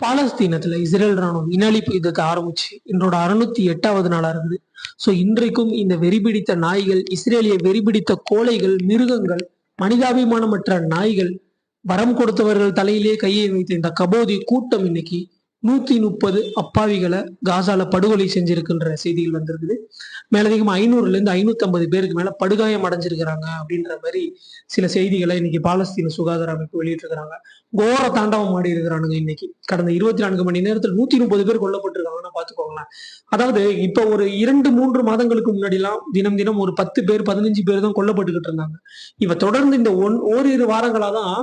பாலஸ்தீனத்துல Israel ராணுவம் இனழிப்பு யுத்தத்தை ஆரம்பிச்சு இன்றோட அறுநூத்தி எட்டாவது நாளா இருக்குது சோ இன்றைக்கும் இந்த வெறிபிடித்த நாய்கள் இஸ்ரேலிய வெறிபிடித்த கோழைகள் மிருகங்கள் மனிதாபிமானமற்ற நாய்கள் வரம் கொடுத்தவர்கள் தலையிலே கையை வைத்த இந்த கபோதி கூட்டம் இன்னைக்கு நூத்தி முப்பது அப்பாவிகளை காசால படுகொலை செஞ்சிருக்குன்ற செய்திகள் வந்திருக்குது. மேலதிகம் ஐநூறுல இருந்து ஐநூத்தி ஐம்பது பேருக்கு மேல படுகாயம் அடைஞ்சிருக்கிறாங்க அப்படின்ற மாதிரி சில செய்திகளை இன்னைக்கு பாலஸ்தீன சுகாதார அமைப்பு வெளியிட்டிருக்கிறாங்க. கோர தாண்டவம் ஆடி இருக்கிறானுங்க இன்னைக்கு. கடந்த இருபத்தி நான்கு மணி நேரத்தில் நூத்தி முப்பது பேர் கொல்லப்பட்டிருக்காங்கன்னா பாத்துக்கோங்களேன் அதாவது இப்ப ஒரு இரண்டு மூன்று மாதங்களுக்கு முன்னாடி எல்லாம் தினம் தினம் ஒரு பத்து பேர் பதினஞ்சு பேர் தான் கொல்லப்பட்டுக்கிட்டு இருந்தாங்க. இவ தொடர்ந்து இந்த ஒன் ஓரிரு வாரங்களா தான்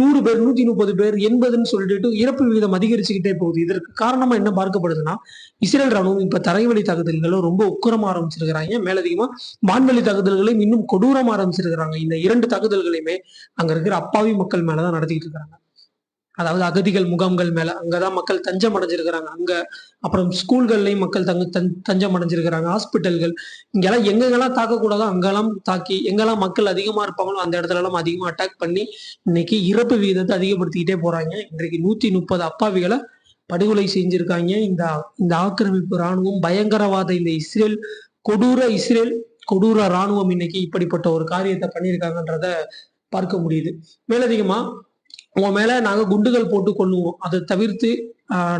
நூறு பேர் நூத்தி முப்பது பேர் எண்பதுன்னு சொல்லிட்டு இறப்பு விகிதம் அதிகரிச்சுக்கிட்டே போகுது. இதற்கு காரணமா என்ன பார்க்கப்படுதுன்னா இஸ்ரேல் ராணுவம் இப்ப தரைவழி தாக்குதல்களும் ரொம்ப உக்கரமா ஆரம்பிச்சிருக்கிறாங்க. மேலதிகமா வான்வழி தாக்குதல்களையும் இன்னும் கொடூரமா ஆரம்பிச்சிருக்கிறாங்க. இந்த இரண்டு தாக்குதல்களையுமே அங்க இருக்கிற அப்பாவி மக்கள் மேலதான் நடத்திக்கிட்டு இருக்கிறாங்க அதாவது அகதிகள் முகாம்கள் மேல அங்கதான் மக்கள் தஞ்சம் அடைஞ்சிருக்கிறாங்க. அங்க அப்புறம் ஸ்கூல்கள்லயும் மக்கள் தங்க தன்- தஞ்சம் அடைஞ்சிருக்கிறாங்க. ஹாஸ்பிட்டல்கள் இங்கெல்லாம் எங்கெங்கெல்லாம் தாக்கக்கூடாதோ அங்கெல்லாம் தாக்கி எங்கெல்லாம் மக்கள் அதிகமா இருப்பாங்களோ அந்த இடத்துல எல்லாம் அதிகமா அட்டாக் பண்ணி இன்னைக்கு இறப்பு விகிதத்தை அதிகப்படுத்திக்கிட்டே போறாங்க. இன்றைக்கு நூத்தி முப்பது அப்பாவிகளை படுகொலை செஞ்சிருக்காங்க. இந்த இந்த ஆக்கிரமிப்பு ராணுவம் பயங்கரவாத இந்த இஸ்ரேல் கொடூர இஸ்ரேல் கொடூர ராணுவம் இன்னைக்கு இப்படிப்பட்ட ஒரு காரியத்தை பண்ணியிருக்காங்கன்றத பார்க்க முடியுது. மேலதிகமா உங்க மேல நாங்க குண்டுகள் போட்டு கொள்ளுவோம். அதை தவிர்த்து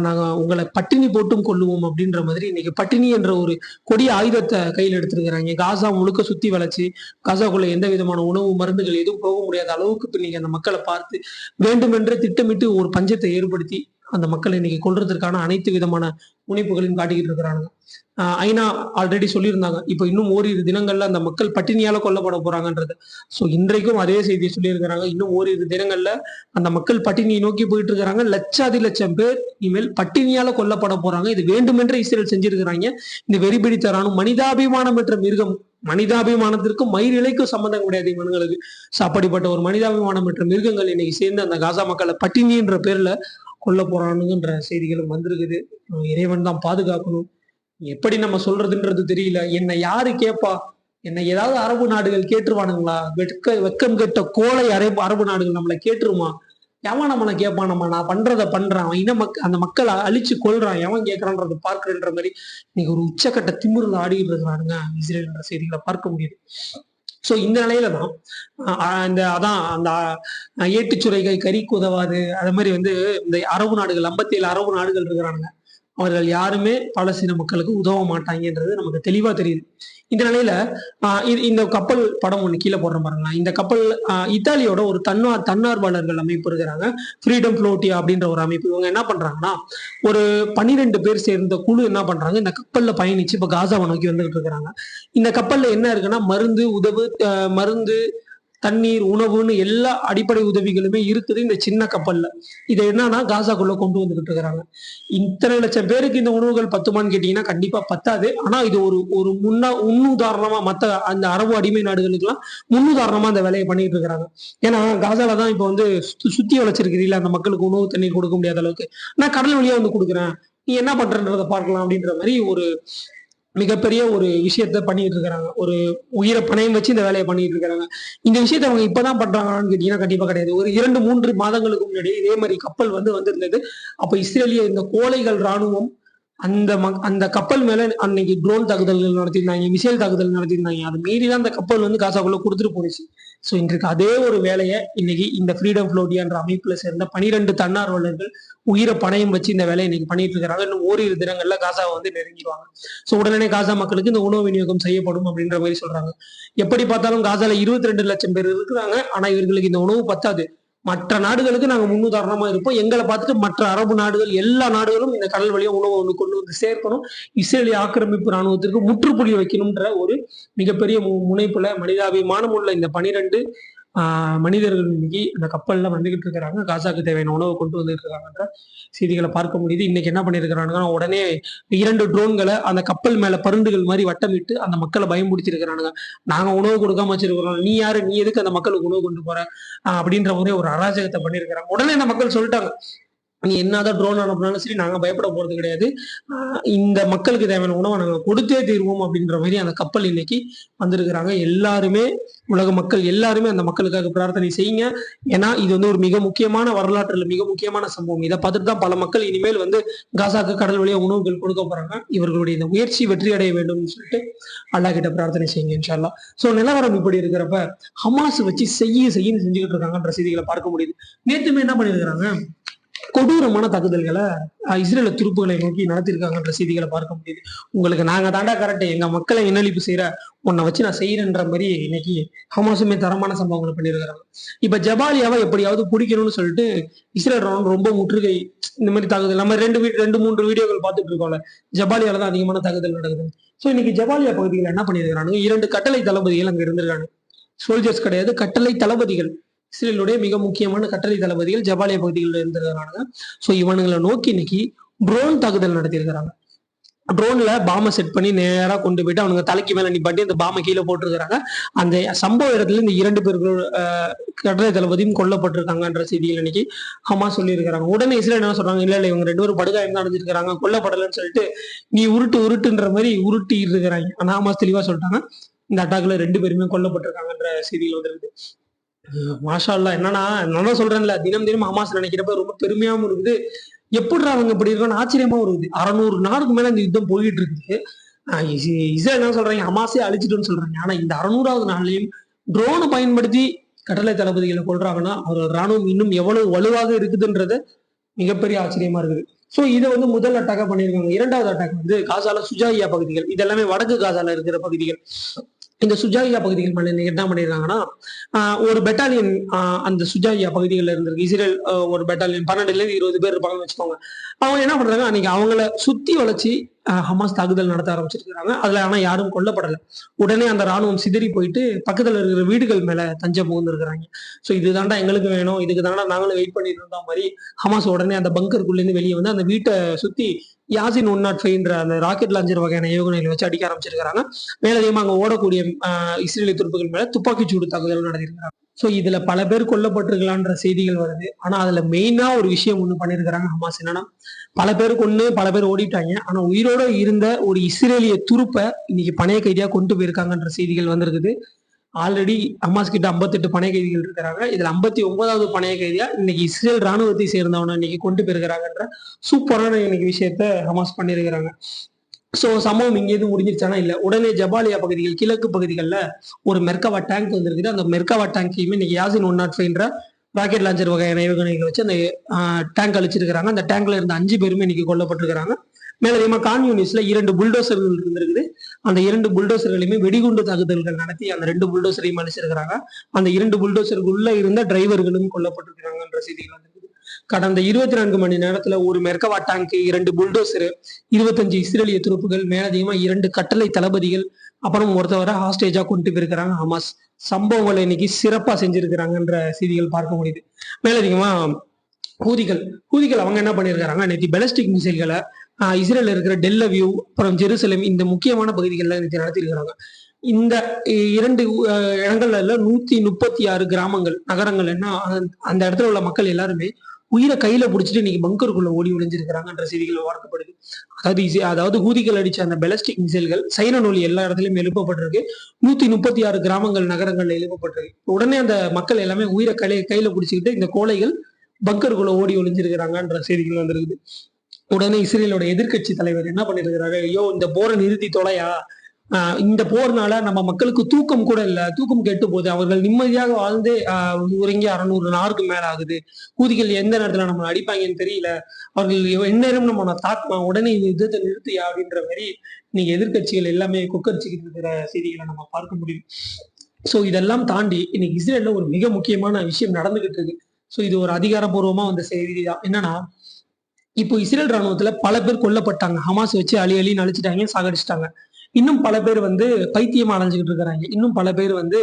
நாங்க உங்களை பட்டினி போட்டும் கொள்ளுவோம் அப்படின்ற மாதிரி இன்னைக்கு பட்டினி என்ற ஒரு கொடிய ஆயுதத்தை கையில் எடுத்திருக்கிறாங்க. காசா முழுக்க சுத்தி வளைச்சு காசாக்குள்ள எந்த விதமான உணவு மருந்துகள் எதுவும் போக முடியாத அளவுக்கு இப்ப நீங்க அந்த மக்களை பார்த்து வேண்டுமென்றே திட்டமிட்டு ஒரு பஞ்சத்தை ஏற்படுத்தி அந்த மக்களை இன்னைக்கு கொள்றதுக்கான அனைத்து விதமான முனைப்புகளையும் காட்டிக்கிட்டு இருக்கிறாங்க ஐநா ஆல்ரெடி சொல்லியிருந்தாங்க. இப்போ இன்னும் ஓரிரு தினங்கள்ல அந்த மக்கள் பட்டினியால கொல்லப்பட போறாங்கன்றது. ஸோ இன்றைக்கும் அதே செய்தியை சொல்லியிருக்கிறாங்க. இன்னும் ஓரிரு தினங்கள்ல அந்த மக்கள் பட்டினியை நோக்கி போயிட்டு இருக்கிறாங்க லட்சாதி லட்சம் பேர் இனிமேல் பட்டினியால கொல்லப்பட போறாங்க. இது வேண்டுமென்றே இஸ்ரேல் செஞ்சிருக்கிறாங்க. இந்த வெறிபிடித்த ராணுவம் மனிதாபிமானம் பெற்ற மிருகம் மனிதாபிமானத்திற்கும் மயிரிழைக்கும் சம்பந்தம் கிடையாது இவனுங்களுக்கு ஸோ அப்படிப்பட்ட ஒரு மனிதாபிமானம் பெற்ற மிருகங்கள் இன்னைக்கு சேர்ந்து அந்த காசா மக்களை பட்டினின்ற பேர்ல கொல்ல போறானுங்கன்ற செய்திகளும் வந்திருக்குது. இறைவன் தான் பாதுகாக்கணும். எப்படி நம்ம சொல்றதுன்றது தெரியல. என்னை யாரு கேட்பா என்னை ஏதாவது அரபு நாடுகள் கேட்டுருவானுங்களா? வெட்க வெக்கம் கெட்ட கோலை அரபு அரபு நாடுகள் நம்மளை கேட்டுருமா? எவன் நம்மளை கேட்பானம்மா நம்ம நான் பண்றதை பண்றான். அவன் இன மக்க அந்த மக்களை அழிச்சு கொள்றான் எவன் கேட்கறான்றத பார்க்கிறன்ற மாதிரி இன்னைக்கு ஒரு உச்சக்கட்ட திமிருல ஆடிட்டு இருக்கிறானுங்க இஸ்ரேல்ன்ற செய்திகளை பார்க்க முடியுது. ஸோ இந்த நிலையில தான் இந்த அதான் அந்த ஏட்டுச்சுரைகள் ஏட்டுச்சுரைகை கறிக்கு உதவாது அது மாதிரி வந்து இந்த அரபு நாடுகள் ஐம்பத்தி ஏழு அரபு நாடுகள் இருக்கிறானுங்க. அவர்கள் யாருமே பாலஸ்தீன மக்களுக்கு உதவ மாட்டாங்கன்றது நமக்கு தெளிவா தெரியுது. இந்த நிலையில ஆஹ் இது- இந்த கப்பல் படம் ஒண்ணு கீழே போடுற பாருங்களா இந்த கப்பல் இத்தாலியோட ஒரு தன்னார் தன்னார்வலர்கள் அமைப்பு இருக்கிறாங்க ஃப்ரீடம் ஃப்ளோட்டியா அப்படின்ற ஒரு அமைப்பு. இவங்க என்ன பண்றாங்கன்னா ஒரு பன்னிரெண்டு பேர் சேர்ந்த குழு என்ன பண்றாங்க இந்த கப்பல்ல பயணிச்சு இப்ப காசாவை நோக்கி வந்துட்டு இருக்கிறாங்க. இந்த கப்பல்ல என்ன இருக்குன்னா மருந்து உதவு மருந்து தண்ணீர் உணவுன்னு எல்லா அடிப்படை உதவிகளுமே இருக்குது இந்த சின்ன கப்பல்ல. இதை என்னன்னா காசாக்குள்ள கொண்டு வந்துகிட்டு இருக்கிறாங்க. இத்தனை லட்சம் பேருக்கு இந்த உணவுகள் பத்துமான்னு கேட்டீங்கன்னா கண்டிப்பா பத்தாது. ஆனா இது ஒரு ஒரு முன்னா முன்னுதாரணமா மத்த அந்த அரபு அடிமை நாடுகளுக்கெல்லாம் முன்னுதாரணமா அந்த வேலையை பண்ணிட்டு இருக்கிறாங்க. ஏன்னா காசால தான் இப்போ வந்து சுத்தி- சுத்தி வளைச்சிருக்கிறீங்களா அந்த மக்களுக்கு உணவு தண்ணீர் கொடுக்க முடியாத அளவுக்கு. நான் கடல் வழியா வந்து கொடுக்குறேன். நீ என்ன பண்றன்றதை பார்க்கலாம் அப்படின்ற மாதிரி ஒரு மிகப்பெரிய ஒரு விஷயத்த பண்ணிட்டு இருக்கிறாங்க. ஒரு உயிரை பணயம் வச்சு இந்த வேலையை பண்ணிட்டு இருக்கிறாங்க. இந்த விஷயத்த அவங்க இப்பதான் பண்றாங்களான்னு கேட்டீங்கன்னா கண்டிப்பா கிடையாது. ஒரு இரண்டு மூன்று மாதங்களுக்கு முன்னாடி இதே மாதிரி கப்பல் வந்து வந்திருந்தது. அப்ப இஸ்ரேலிய இந்த கோழைகள் ராணுவம் அந்த மக் அந்த கப்பல் மேல அன்னைக்கு ட்ரோன் தாக்குதல்கள் நடத்தியிருந்தாங்க மிசைல் தாக்குதல் நடத்தியிருந்தாங்க. அது மீறி தான் அந்த கப்பல் வந்து காசாக்குள்ள கொடுத்துட்டு போனுச்சு ஸோ இன்றைக்கு அதே ஒரு வேலையை இன்னைக்கு இந்த ஃப்ரீடம் ஃப்ளோடியான்ற அமைப்புல சேர்ந்த பனிரெண்டு தன்னார்வலர்கள் உயிரை பணையம் வச்சு இந்த வேலையை இன்னைக்கு பண்ணிட்டு இருக்கிறாங்க இன்னும் ஓரிரு தினங்கள்ல காசாவை வந்து நெருங்கிடுவாங்க. ஸோ உடனே காசா மக்களுக்கு இந்த உணவு விநியோகம் செய்யப்படும் அப்படின்ற மாதிரி சொல்றாங்க. எப்படி பார்த்தாலும் காசால இருபத்தி ரெண்டு லட்சம் பேர் இருக்கிறாங்க. ஆனா இவர்களுக்கு இந்த உணவு பத்தாது. மற்ற நாடுகளுக்கு நாங்க முன்னுதாரணமா இருப்போம். எங்களை பார்த்துட்டு மற்ற அரபு நாடுகள் எல்லா நாடுகளும் இந்த கடல் வழியா உணவு ஒன்று கொண்டு வந்து சேர்க்கணும். இஸ்ரேலிய ஆக்கிரமிப்பு ராணுவத்திற்கு முற்றுப்புள்ளி வைக்கணும்ன்ற ஒரு மிகப்பெரிய மு- முனைப்புல மனிதாபிமானம் உள்ள இந்த பனிரெண்டு மனிதர்கள் இன்னைக்கு அந்த கப்பல்ல வந்துகிட்டு இருக்கிறாங்க. காசாக்கு தேவையான உணவு கொண்டு வந்துட்டு இருக்காங்கன்ற செய்திகளை பார்க்க முடியுது. இன்னைக்கு என்ன பண்ணிருக்கிறானுங்கன்னா உடனே இரண்டு ட்ரோன்களை அந்த கப்பல் மேல பருந்துகள் மாதிரி வட்டமிட்டு அந்த மக்களை பயமுடுத்தி இருக்கிறானுங்க நாங்க உணவு கொடுக்காம வச்சிருக்கிறோம். நீ யாரு? நீ எதுக்கு அந்த மக்களுக்கு உணவு கொண்டு போற? அப்படின்ற ஒரே ஒரு அராஜகத்தை பண்ணியிருக்கிறாங்க. உடனே அந்த மக்கள் சொல்லிட்டாங்க. நீ என்னதான் ட்ரோன் அனுப்புனாலும் சரி நாங்க பயப்பட போறது கிடையாது. இந்த மக்களுக்கு தேவையான உணவை நாங்க கொடுத்தே தீர்வோம் அப்படின்ற மாதிரி அந்த கப்பல் இன்னைக்கு வந்திருக்கிறாங்க. எல்லாருமே உலக மக்கள் எல்லாருமே அந்த மக்களுக்காக பிரார்த்தனை செய்யுங்க. ஏன்னா இது வந்து ஒரு மிக முக்கியமான வரலாற்றுல மிக முக்கியமான சம்பவம். இதை பார்த்துட்டு தான் பல மக்கள் இனிமேல் வந்து காசாக்கு கடல் வழியா உணவுகள் கொடுக்க போறாங்க. இவர்களுடைய இந்த முயற்சி வெற்றி அடைய வேண்டும்னு சொல்லிட்டு அல்லாஹ் கிட்ட பிரார்த்தனை செய்யுங்க இன்ஷால்லா சோ நிலவரம் இப்படி இருக்கிறப்ப ஹமாஸ் வச்சு செய்ய செய்யன்னு செஞ்சுக்கிட்டு இருக்காங்கன்ற செய்திகளை பார்க்க முடியுது. நேற்றுமே என்ன பண்ணிருக்கிறாங்க கொடூரமான தாக்குதல்களை இஸ்ரேல துருப்புகளை நோக்கி நடத்தியிருக்காங்கன்ற செய்திகளை பார்க்க முடியுது. உங்களுக்கு நாங்க தாண்டா கரெக்ட் எங்க மக்களை இன்னழிப்பு செய்யற உன்னை வச்சு நான் செய்யறேன்ற மாதிரி இன்னைக்கு ஹமாசுமே தரமான சம்பவங்களை பண்ணியிருக்கிறாங்க. இப்ப ஜபாலியாவை எப்படியாவது பிடிக்கணும்னு சொல்லிட்டு இஸ்ரேல் ராணுவம் ரொம்ப முற்றுகை இந்த மாதிரி தாக்குதல் நம்ம ரெண்டு ரெண்டு மூன்று வீடியோக்கள் பார்த்துட்டு இருக்கோம்ல ஜபாலியால தான் அதிகமான தாக்குதல் நடக்குது. ஸோ இன்னைக்கு ஜபாலியா பகுதியில் என்ன பண்ணியிருக்கிறாங்க இரண்டு கட்டளை தளபதிகள் அங்க இருந்திருக்காங்க சோல்ஜர்ஸ் கிடையாது கட்டளை தளபதிகள். இஸ்ரேலுடைய மிக முக்கியமான கட்டளை தளபதிகள் ஜபாலிய பகுதிகளில் இருந்திருக்கிறாங்க. ஸோ இவனுங்களை நோக்கி இன்னைக்கு ட்ரோன் தாக்குதல் நடத்தியிருக்கிறாங்க. ட்ரோன்ல பாமை செட் பண்ணி நேரா கொண்டு போயிட்டு அவனுங்க தலைக்கு மேல நிப்பாட்டி அந்த பாமை கீழே போட்டிருக்கிறாங்க. அந்த சம்பவ இடத்துல இந்த இரண்டு பேர்கள் அஹ், கட்டளை தளபதியும் கொல்லப்பட்டிருக்காங்கன்ற செய்திகள் இன்னைக்கு ஹமா சொல்லியிருக்கிறாங்க. உடனே இஸ்ரேல் என்ன சொல்றாங்க? இல்ல இல்ல இவங்க ரெண்டு பேரும் படுகாயம் தான் அடைஞ்சிருக்கிறாங்க. கொல்லப்படலைன்னு சொல்லிட்டு நீ உருட்டு உருட்டுன்ற மாதிரி உருட்டி இருக்கிறாங்க. ஆனா ஹமாஸ் தெளிவா சொல்லிட்டாங்க. இந்த அட்டாக்ல ரெண்டு பேருமே கொல்லப்பட்டிருக்காங்கன்ற செய்திகள் வந்துருக்கு மாஷா அல்லாஹ் என்னன்னா நான் சொல்றேன்ல தினம் தினம் ஹமாஸ் நினைக்கிறப்ப ரொம்ப பெருமையாவும் இருக்குது. எப்படி அவங்க இப்படி இருக்கான்னு ஆச்சரியமாவும் இருக்குது. அறநூறு நாளுக்கு மேல இந்த யுத்தம் போயிட்டு இருக்குது இஸ்ரேல் என்ன சொல்றாங்க ஹமாஸே அழிச்சிட்டுன்னு சொல்றாங்க ஆனா இந்த அறுநூறாவது நாள்லயும் ட்ரோனை பயன்படுத்தி கட்டளை தளபதிகளை கொள்றாங்கன்னா அவர் ராணுவம் இன்னும் எவ்வளவு வலுவாக இருக்குதுன்றது மிகப்பெரிய ஆச்சரியமா இருக்குது. சோ இதை வந்து முதல் அட்டாக்கா பண்ணியிருக்காங்க. இரண்டாவது அட்டாக் வந்து காசால சுஜாயியா பகுதிகள் இது எல்லாமே வடக்கு காசால இருக்கிற பகுதிகள். இந்த சுஜாயியா பகுதிகள் மேல இன்னைக்கு என்ன பண்ணிருக்காங்கன்னா ஆஹ் ஒரு பெட்டாலியன் அந்த சுஜாயியா பகுதிகளில் இருந்திருக்கு. இஸ்ரேல் ஒரு பெட்டாலியன் பன்னெண்டுல இருந்து இருபது பேர் இருப்பாங்கன்னு வச்சுக்கோங்க. அவங்க என்ன பண்றாங்க அன்னைக்கு அவங்கள சுத்தி வளைச்சு ஹமாஸ் தாக்குதல் நடத்த ஆரம்பிச்சிருக்காங்க அதுல ஆனா யாரும் கொல்லப்படல. உடனே அந்த ராணுவம் சிதறி போயிட்டு பக்கத்துல இருக்கிற வீடுகள் மேல தஞ்சம் புகுந்துருக்கிறாங்க. சோ இதுதாண்டா எங்களுக்கு வேணும் இதுக்கு தாண்டா நாங்களும் வெயிட் பண்ணிட்டு இருந்த மாதிரி ஹமாஸ் உடனே அந்த பங்கருக்குள்ள இருந்து வெளியே வந்து அந்த வீட்டை சுத்தி யாசின் ஒன் நாட் ஃபைவ்ன்ற அந்த ராக்கெட் லாஞ்சர் வகையான ஏவுகணைகளை வச்சு அடிக்க ஆரம்பிச்சிருக்காங்க மேலதிகமாக அங்கே ஓடக்கூடிய இஸ்ரேலிய துருப்புகள் மேல துப்பாக்கி சூடு தாக்குதல் நடத்திருக்கிறாங்க ஸோ இதுல பல பேர் கொல்லப்பட்டிருக்கலான்ற செய்திகள் வருது. ஆனா அதுல மெயினா ஒரு விஷயம் ஒண்ணு பண்ணிருக்கிறாங்க ஹமாஸ் என்னன்னா பல பேர் கொண்டு பல பேர் ஓடிட்டாங்க. ஆனா உயிரோட இருந்த ஒரு இஸ்ரேலிய துருப்பை இன்னைக்கு பணைய கைதியா கொண்டு போயிருக்காங்கன்ற செய்திகள் வந்திருக்குது. ஆல்ரெடி ஹமாஸ் கிட்ட 58 பணைய கைதிகள் இருக்கிறாங்க. இதுல 59வது ஒன்பதாவது பணைய கைதியா இன்னைக்கு இஸ்ரேல் ராணுவத்தை சேர்ந்தவனை இன்னைக்கு கொண்டு போயிருக்கிறாங்கன்ற சூப்பரான இன்னைக்கு விஷயத்த ஹமாஸ் பண்ணியிருக்கிறாங்க. சோ சம்பவம் இங்கே எதுவும் முடிஞ்சிருச்சானா இல்ல. உடனே ஜபாலியா பகுதிகள் கிழக்கு பகுதிகளில் ஒரு மெர்காவா டேங்க் வந்திருக்குது. அந்த மெர்காவா டேங்கையுமே இன்னைக்கு யாசின் ஒன் நாட் ஃபைவ்ன்ற ராக்கெட் லாஞ்சர் வகையான ஏவுகணைகளை வச்சு அந்த டேங்க் அழிச்சிருக்கிறாங்க. அந்த டேங்க்ல இருந்த அஞ்சு பேருமே இன்னைக்கு கொல்லப்பட்டிருக்கிறாங்க. மேலதிகமா கான்யூனிஸ்ல இரண்டு புல்டோசர்கள் இருந்திருக்குது. அந்த இரண்டு புல்டோசர்களையுமே வெடிகுண்டு தாக்குதல்கள் நடத்தி அந்த ரெண்டு புல்டோசரையும் அழிச்சிருக்கிறாங்க. அந்த இரண்டு புல்டோசருக்குள்ள இருந்த டிரைவர்களும் கொல்லப்பட்டிருக்கிறாங்கன்ற செய்திகள் வந்திருக்குது. கடந்த இருபத்தி நான்கு மணி நேரத்துல ஒரு மெர்கவா டேங்க் இரண்டு புல்டோசர் இருபத்தஞ்சு இஸ்ரேலிய துருப்புகள் மேலதிகமா இரண்டு கட்டளை தளபதிகள் அப்புறம் ஒருத்தவரை ஹாஸ்டேஜா கொண்டு போயிருக்கிறாங்க ஹமாஸ். சம்பவங்களை இன்னைக்கு சிறப்பா செஞ்சிருக்கிறாங்கன்ற செய்திகள் பார்க்க முடியுது. மேலதிகமா ஹூதிகள். ஹூதிகள் அவங்க என்ன பண்ணியிருக்கிறாங்க நேற்று பெலஸ்டிக் மிசைல்களை இஸ்ரேலில் இருக்கிற டெல்லவியூ அப்புறம் ஜெருசலேம் இந்த முக்கியமான பகுதிகளில் நேற்று நடத்தியிருக்கிறாங்க. இந்த இரண்டு இடங்கள்ல நூத்தி முப்பத்தி ஆறு கிராமங்கள் நகரங்கள் என்ன அந்த- இடத்துல உள்ள மக்கள் எல்லாருமே உயிரை கையில பிடிச்சிட்டு இன்னைக்கு பங்கருக்குள்ள ஓடி ஒளிஞ்சிருக்கிறாங்கன்ற செய்திகள் வார்க்கப்படுது அதாவது அதாவது ஊதிகள் அடிச்ச அந்த பெலஸ்டிக் மிசைல்கள் சைன நூல் எல்லா இடத்துலயும் எழுப்பப்பட்டிருக்கு. நூத்தி முப்பத்தி ஆறு கிராமங்கள் நகரங்கள்ல எழுப்பப்பட்டிருக்கு. உடனே அந்த மக்கள் எல்லாமே உயிரை கையில கையில பிடிச்சிக்கிட்டு இந்த கோழைகள் பங்கருக்குள்ள ஓடி ஒளிஞ்சிருக்கிறாங்கன்ற செய்திகள் வந்திருக்குது. உடனே இஸ்ரேலோட எதிர்கட்சி தலைவர் என்ன பண்ணிருக்கிறாரு? ஐயோ இந்த போரை நிறுத்தி தொலையா? ஆஹ் இந்த போர்னால நம்ம மக்களுக்கு தூக்கம் கூட இல்ல. தூக்கம் கெட்டு போகுது. அவர்கள் நிம்மதியாக வாழ்ந்து உறங்கி அறநூறு நாளுக்கு மேல ஆகுது. கூதிகள் எந்த நேரத்துல நம்ம அடிப்பாங்கன்னு தெரியல. அவர்கள் எந்நேரம் நம்ம தாக்கலாம் உடனே இந்த யுத்தத்தை நிறுத்தியா? அப்படின்ற மாதிரி இன்னைக்கு எதிர்க்கட்சிகள் எல்லாமே கொக்கரிச்சுக்கிட்டு இருக்கிற செய்திகளை நம்ம பார்க்க முடியும். சோ இதெல்லாம் தாண்டி இன்னைக்கு இஸ்ரேல்ல ஒரு மிக முக்கியமான விஷயம் நடந்துகிட்டு இருக்கு. சோ இது ஒரு அதிகாரப்பூர்வமா வந்த செய்தி தான். என்னன்னா இப்போ இஸ்ரேல் ராணுவத்துல பல பேர் கொல்லப்பட்டாங்க. ஹமாஸ் வச்சு அழி அழி அழிச்சிட்டாங்க சாகடிச்சிட்டாங்க. இன்னும் பல பேர் வந்து பைத்தியமா அலைஞ்சுக்கிட்டு இருக்கிறாங்க. இன்னும் பல பேர் வந்து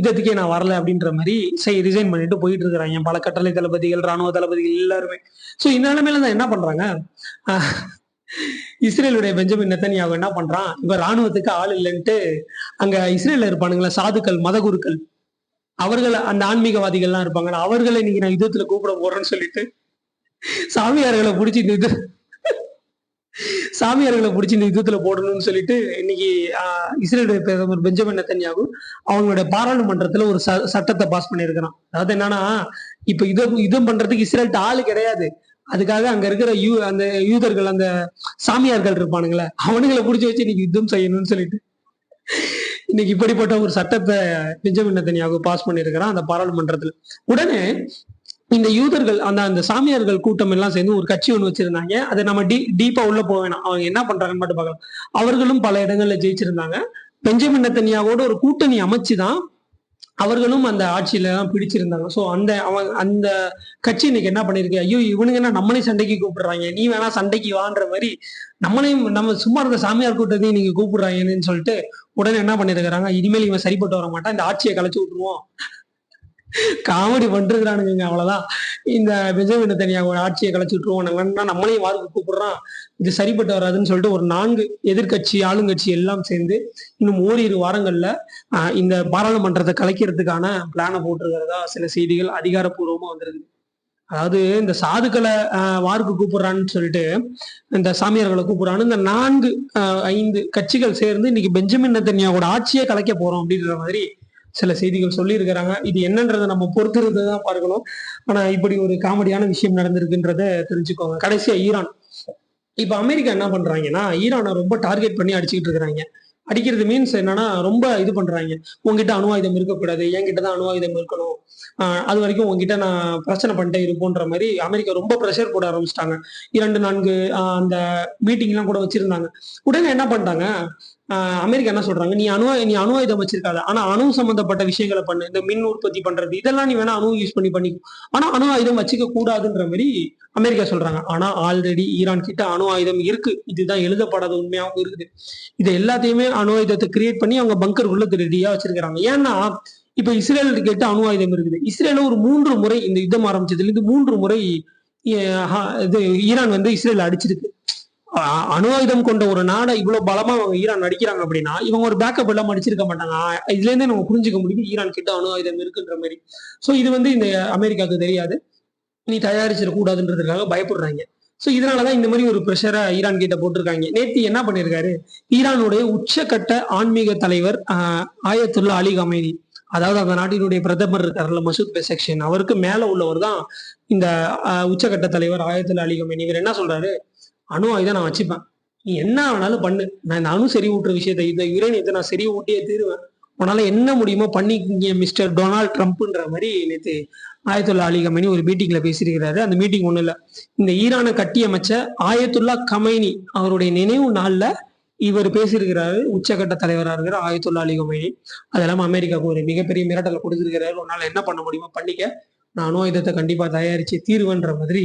இதத்துக்கே நான் வரல அப்படின்ற மாதிரி சரி ரிசைன் பண்ணிட்டு போயிட்டு இருக்கிறாங்க. பல கட்டளை தளபதிகள் ராணுவ தளபதிகள் எல்லாருமே. சோ இந்த நிலைமையில தான் என்ன பண்றாங்க? இஸ்ரேலுடைய பெஞ்சமின் நெத்தனியாவு என்ன பண்றான்? இப்ப ராணுவத்துக்கு ஆள் இல்லைன்ட்டு அங்க இஸ்ரேல இருப்பானுங்களா சாதுக்கள் மதகுருக்கள். அவர்கள் அந்த ஆன்மீகவாதிகள்லாம் இருப்பாங்க அவர்களை இன்னைக்கு நான் யுத்தத்துல கூப்பிட போறேன்னு சொல்லிட்டு சாமியார்களை பிடிச்சி இந்த இது சாமியார்களை பிடிச்சி இந்த யுத்தத்துல போடணும்னு சொல்லிட்டு இன்னைக்கு ஆஹ், பிரதமர் பெஞ்சமின் நெத்தன்யாகு அவங்களுடைய பாராளுமன்றத்துல ஒரு ச- சட்டத்தை பாஸ் பண்ணியிருக்கிறான். அதாவது என்னன்னா இப்ப யுத்தம் யுத்தம் பண்றதுக்கு இஸ்ரேல்ட்ட ஆளு கிடையாது. அதுக்காக அங்க இருக்கிற யூ அந்த யூதர்கள் அந்த சாமியார்கள் இருப்பானுங்களே அவனுங்களை பிடிச்சி வச்சு இன்னைக்கு யுத்தம் செய்யணும்னு சொல்லிட்டு. இன்னைக்கு இப்படிப்பட்ட ஒரு சட்டத்தை பெஞ்சமின் நெத்தன்யாகு பாஸ் பண்ணியிருக்கிறான் அந்த பாராளுமன்றத்துல. உடனே இந்த யூதர்கள் அந்த அந்த சாமியார்கள் கூட்டம் எல்லாம் சேர்ந்து ஒரு கட்சி ஒன்று வச்சிருந்தாங்க. அதை நம்ம டீ டீப்பா உள்ள போக வேணாம். அவங்க என்ன பண்றாங்கன்னு மட்டும் பார்க்கலாம். அவர்களும் பல இடங்கள்ல ஜெயிச்சிருந்தாங்க. பெஞ்சமின் நெத்தன்யாவோட ஒரு கூட்டணி அமைச்சுதான் அவர்களும் அந்த ஆட்சியில தான் பிடிச்சிருந்தாங்க. சோ அந்த அவன் அந்த கட்சி இன்னைக்கு என்ன பண்ணிருக்கு? ஐயோ இவனுங்க என்ன நம்மளே சண்டைக்கு கூப்பிடுறாங்க. நீ வேணா சண்டைக்கு வான்ற மாதிரி நம்மளையும் நம்ம சும்மா இருந்த சாமியார் கூட்டத்தையும் நீங்க கூப்பிடுறாங்கன்னு சொல்லிட்டு உடனே என்ன பண்ணிருக்கிறாங்க? இனிமேல் இவன் சரிப்பட்டு வர மாட்டான். இந்த ஆட்சியை கலைச்சு விட்டுருவோம். காமெடி பண்ணிருக்கிறானுங்க அவ்வளவுதான். இந்த பெஞ்சமின் தனியாக ஆட்சியை கலைச்சு விட்டுருவோம் நம்மளையும் வாருக்கு கூப்பிடுறான் இது சரிப்பட்டு வராதுன்னு சொல்லிட்டு ஒரு நான்கு எதிர்க்கட்சி ஆளுங்கட்சி எல்லாம் சேர்ந்து இன்னும் ஓரிரு வாரங்கள்ல இந்த பாராளுமன்றத்தை கலைக்கிறதுக்கான பிளானை போட்டிருக்கிறதா சில செய்திகள் அதிகாரப்பூர்வமா வந்திருக்கு அதாவது இந்த சாதுக்களை வாருக்கு கூப்பிடுறான்னு சொல்லிட்டு இந்த சாமியார்களை கூப்பிடுறான்னு இந்த நான்கு ஐந்து கட்சிகள் சேர்ந்து இன்னைக்கு பெஞ்சமின் நத்தன்யாவோட ஆட்சியை கலைக்க போறோம் அப்படின்ற மாதிரி சில செய்திகள் சொல்லி இருக்கிறாங்க இது என்னன்றதை நம்ம பொறுத்திருந்து தான் பார்க்கணும். ஆனா இப்படி ஒரு காமெடியான விஷயம் நடந்திருக்குன்றத தெரிஞ்சுக்கோங்க. கடைசியா ஈரான். இப்ப அமெரிக்கா என்ன பண்றாங்கன்னா ஈரானை ரொம்ப டார்கெட் பண்ணி அடிச்சுக்கிட்டு இருக்கிறாங்க. அடிக்கிறது மீன்ஸ் என்னன்னா ரொம்ப இது பண்றாங்க. உங்ககிட்ட அணு ஆயுதம் இருக்கக்கூடாது. என்கிட்ட தான் அணு ஆயுதம் இருக்கணும். ஆஹ் அது வரைக்கும் உங்ககிட்ட நான் பிரச்சனை பண்ணிட்டே இருப்போன்ற மாதிரி அமெரிக்கா ரொம்ப ப்ரெஷர் போட ஆரம்பிச்சிட்டாங்க. இரண்டு நான்கு ஆஹ் அந்த மீட்டிங்லாம் கூட வச்சிருந்தாங்க. உடனே என்ன பண்ணிட்டாங்க? அமெரிக்கா என்ன சொல்றாங்க? நீ அணு நீ அணு ஆயுதம் வச்சிருக்காத. ஆனா அணு சம்பந்தப்பட்ட விஷயங்களை பண்ணு. இந்த மின் உற்பத்தி பண்றது இதெல்லாம் நீ வேணா அணு யூஸ் பண்ணி பண்ணிக்கும் ஆனா அணு ஆயுதம் வச்சுக்க கூடாதுன்ற மாதிரி அமெரிக்கா சொல்றாங்க. ஆனா ஆல்ரெடி ஈரான் கிட்ட அணு ஆயுதம் இருக்கு. இதுதான் எழுதப்படாத உண்மையாகவும் இருக்குது. இதை எல்லாத்தையுமே அணு ஆயுதத்தை கிரியேட் பண்ணி அவங்க பங்கருக்குள்ள ரெடியா வச்சிருக்கிறாங்க. ஏன்னா இப்ப இஸ்ரேல் கிட்ட அணு ஆயுதம் இருக்குது. இஸ்ரேல ஒரு மூன்று முறை இந்த யுத்தம் ஆரம்பிச்சதுல இருந்து மூன்று முறை இது ஈரான் வந்து இஸ்ரேல் அடிச்சிருக்கு. அணு ஆயுதம் கொண்ட ஒரு நாடை இவ்வளவு பலமா அவங்க ஈரான் நடிக்கிறாங்க அப்படின்னா இவங்க ஒரு பேக்கப் எல்லாம் அடிச்சிருக்க மாட்டாங்க. இதுல இருந்தே நம்ம புரிஞ்சுக்க முடியும் ஈரான் கிட்ட அணு ஆயுதம் இருக்குன்ற மாதிரி. சோ இது வந்து இந்த அமெரிக்காவுக்கு தெரியாது. நீ தயாரிச்சிடக்கூடாதுன்றதுக்காக பயப்படுறாங்க. சோ இதனாலதான் இந்த மாதிரி ஒரு ப்ரெஷரை ஈரான் கிட்ட போட்டிருக்காங்க. நேத்தி என்ன பண்ணிருக்காரு? ஈரானுடைய உச்சக்கட்ட ஆன்மீக தலைவர் ஆஹ், ஆயத்துல்லா அலி கமேனி அதாவது அந்த நாட்டினுடைய பிரதமர் இருக்காருல்ல மசூத் பெசக்ஷன் அவருக்கு மேல உள்ளவர் தான் இந்த உச்சகட்ட உச்சக்கட்ட தலைவர் ஆயத்துல்லா அலி கமேனி. இவர் என்ன சொல்றாரு? அணு ஆயுதம் நான் வச்சுப்பேன். நீ என்ன வேணாலும் பண்ணு. நான் இந்த அணு செறி ஊட்டுற விஷயத்தை இந்த யுரேனியத்தை நான் செறி ஊட்டியே தீருவேன். உன்னால என்ன முடியுமோ பண்ணிக்கிங்க மிஸ்டர் டொனால்ட் ட்ரம்ப்ன்ற மாதிரி நேற்று ஆயத்துல்லா அலி கமைனி ஒரு மீட்டிங்ல பேசியிருக்கிறாரு. அந்த மீட்டிங் ஒன்றும் இல்லை. இந்த ஈரானை கட்டியமைச்ச ஆயத்துல்லா கமைனி அவருடைய நினைவு நாளில் இவர் பேசியிருக்கிறாரு. உச்சகட்ட தலைவராக இருக்கிற ஆயத்துல்லா அலி கமைனி அது அமெரிக்காவுக்கு ஒரு மிகப்பெரிய மிரட்டலை கொடுத்துருக்கிறாரு. உன்னால என்ன பண்ண முடியுமோ பண்ணிக்க. நான் அணு ஆயுதத்தை கண்டிப்பா தயாரிச்சு தீர்வுன்ற மாதிரி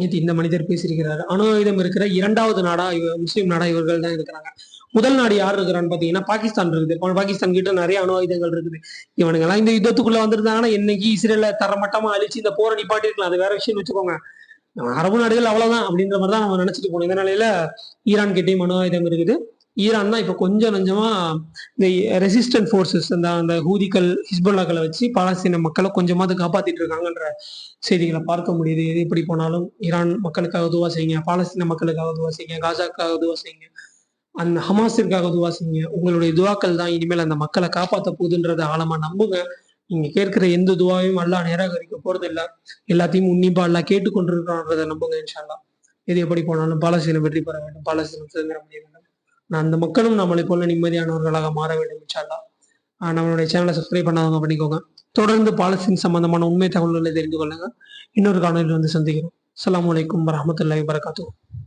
நேற்று இந்த மனிதர் பேசியிருக்கிறாரு. அணு ஆயுதம் இருக்கிற இரண்டாவது நாடா இவ முஸ்லீம் நாடா இவர்கள் தான் இருக்கிறாங்க. முதல் நாடு யார் இருக்கிறான்னு பாத்தீங்கன்னா பாகிஸ்தான் இருக்குது. பாகிஸ்தான் கிட்ட நிறைய அணு ஆயுதங்கள் இருக்குது. இவனுங்க எல்லாம் இந்த யுத்தத்துக்குள்ள வந்திருந்தாங்கன்னா என்னைக்கு இஸ்ரேல தரமட்டமா அழிச்சு இந்த போரை நிப்பாட்டிருக்கலாம் அது வேற விஷயம் வச்சுக்கோங்க. அரபு நாடுகள் அவ்வளவுதான் அப்படின்ற மாதிரி தான் நம்ம நினைச்சிட்டு போனோம் இந்த நிலையில ஈரான் கிட்டேயும் அணு ஆயுதம் இருக்குது. ஈரான் தான் இப்போ கொஞ்சம் கொஞ்சமா இந்த ரெசிஸ்டன்ட் ஃபோர்ஸஸ் அந்த அந்த ஹூதிகள் ஹிஸ்புல்லாக்களை வச்சு பாலஸ்தீன மக்களை கொஞ்சமாவது காப்பாத்திட்டு இருக்காங்கன்ற செய்திகளை பார்க்க முடியுது. எது எப்படி போனாலும் ஈரான் மக்களுக்காக துவா செய்யுங்க பாலஸ்தீன மக்களுக்காக துவா செய்யுங்க காசாக்காக துவா செய்யுங்க அந்த ஹமாஸிற்காக துவா செய்யுங்க. உங்களுடைய துவாக்கள் தான் இனிமேல் அந்த மக்களை காப்பாற்ற போகுதுன்றதை ஆழமா நம்புங்க. நீங்க கேட்கிற எந்த துவாவையும் அல்லா நிராகரிக்க போறது இல்ல எல்லாத்தையும் உன்னிப்பா அல்லாஹ் கேட்டுக்கொண்டிருக்கிறோன்றதை நம்புங்க இன்ஷால்லா எது எப்படி போனாலும் பாலஸ்தீனம் வெற்றி பெற வேண்டும். பாலஸ்தீனம் சுதந்திரம் அடைய வேண்டும். அந்த மக்களும் நம்மளை போல நிம்மதியானவர்களாக மாற வேண்டும் இன்ஷால்லா ஆஹ் நம்மளுடைய சேனலை சப்ஸ்கிரைப் பண்ணாதவங்க பண்ணிக்கோங்க. தொடர்ந்து பாலஸ்தீன் சம்பந்தமான உண்மை தகவல்களை தெரிந்து கொள்ளுங்க. இன்னொரு காணொலியில் வந்து சந்திக்கிறோம். அலாம் வலைக்கம் வரமத்துல வரகாத்தூர்